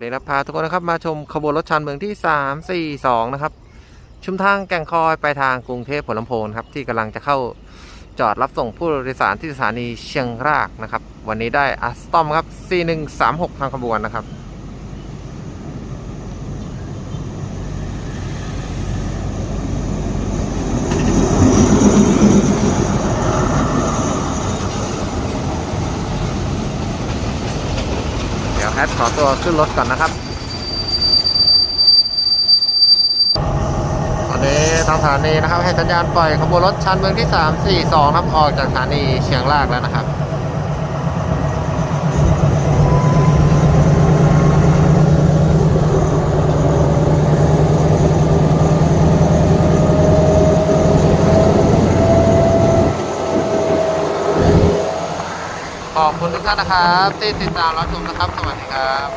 เดี๋ยวเราพาทุกคนนะครับมาชมขบวนรถชันเมืองที่ 3 4 2 นะครับ ชุมทางแก่งคอยไปทางกรุงเทพผลลำโพงครับที่กำลังจะเข้าจอดรับส่งผู้โดยสารที่สถานีเชียงรากนะครับ วันนี้ได้อัสตอมครับ 4136 ทางขบวนนะครับ แอดขอตัวขึ้นรถก่อนนะครับ ตอนนี้ทางสถานีนะครับ ให้สัญญาณปล่อยขบวนรถชันเมืองที่ 3 4 2ครับออกจากสถานีเชียงรากแล้วนะครับ ขอบคุณทุกท่านนะครับ ที่ติดตามรับชมนะครับ สวัสดีครับ